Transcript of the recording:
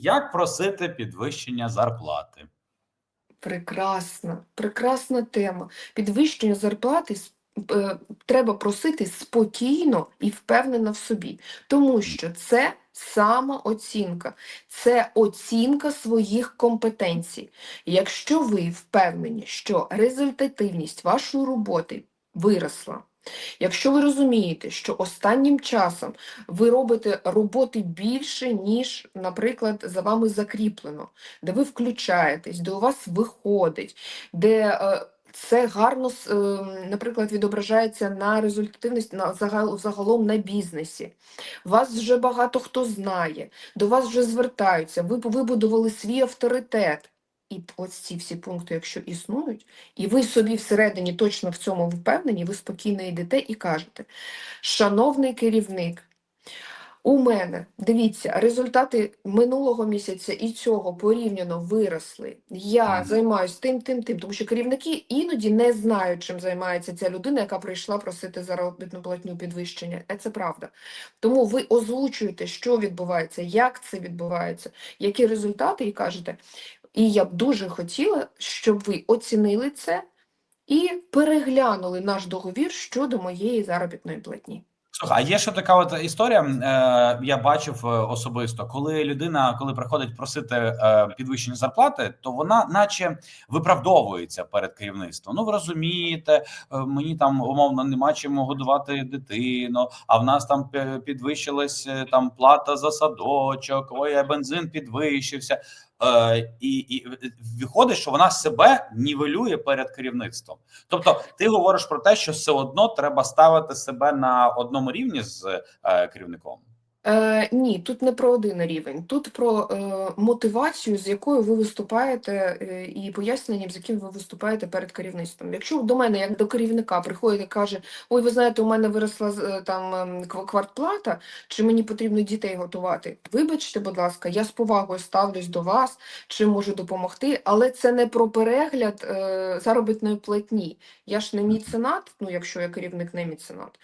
Як просити підвищення зарплати? Прекрасна, прекрасна тема. Підвищення зарплати е, треба просити спокійно і впевнено в собі, тому що це самооцінка, це оцінка своїх компетенцій. Якщо ви впевнені, що результативність вашої роботи виросла, якщо ви розумієте, що останнім часом ви робите роботи більше, ніж, наприклад, за вами закріплено, де ви включаєтесь, де у вас виходить, де е, це гарно, е, наприклад, відображається на результативності на загал, загалом на бізнесі. Вас вже багато хто знає, до вас вже звертаються, ви вибудували свій авторитет. І ось ці всі пункти, якщо існують, і ви собі всередині точно в цьому впевнені, ви спокійно йдете і кажете: Шановний керівник, у мене, дивіться, результати минулого місяця і цього порівняно виросли. Я займаюся тим, тим, тим, тому що керівники іноді не знають, чим займається ця людина, яка прийшла просити заробітну платню підвищення. Е, Це правда. Тому ви озвучуєте, що відбувається, як це відбувається, які результати, і кажете. І я б дуже хотіла, щоб ви оцінили це і переглянули наш договір щодо моєї заробітної платні. А є ще така от історія. Е, я бачив е, особисто, коли людина, коли приходить просити е, підвищення зарплати, то вона, наче, виправдовується перед керівництвом. Ну, ви розумієте, е, мені там умовно нема чим годувати дитину, а в нас там пе- підвищилась е, там плата за садочок, ой, бензин підвищився. Е, і, і виходить, що вона себе нівелює перед керівництвом. Тобто, ти говориш про те, що все одно треба ставити себе на одному рівні з е, керівником. Е, ні, тут не про один рівень, тут про е, мотивацію, з якою ви виступаєте, е, і поясненням, з яким ви виступаєте перед керівництвом. Якщо до мене, як до керівника, приходить і каже: Ой, ви знаєте, у мене виросла е, там ем, квартплата, чи мені потрібно дітей готувати? Вибачте, будь ласка, я з повагою ставлюсь до вас, чи можу допомогти, але це не про перегляд е, заробітної платні. Я ж не міценат, ну якщо я керівник не міценат.